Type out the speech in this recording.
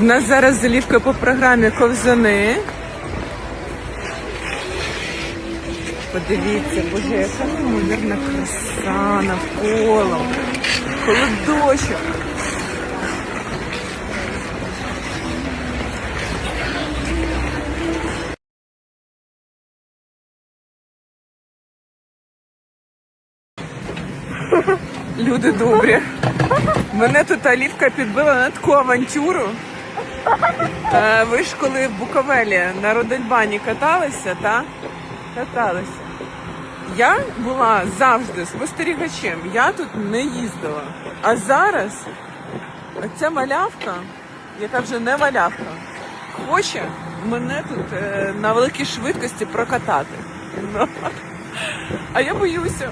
У нас зараз залівка по програмі ковзани. Подивіться, боже, яка неймовірна краса навколо. Холодочок. Люди добрі. Мене тут Алівка підбила на таку авантюру. Е, Ви ж коли в Буковелі на Родельбані каталися, та? Каталися. Я була завжди спостерігачем, я тут не їздила. А зараз оця малявка, яка вже не малявка, хоче мене тут е, на великій швидкості прокатати. Ну. А я боюся.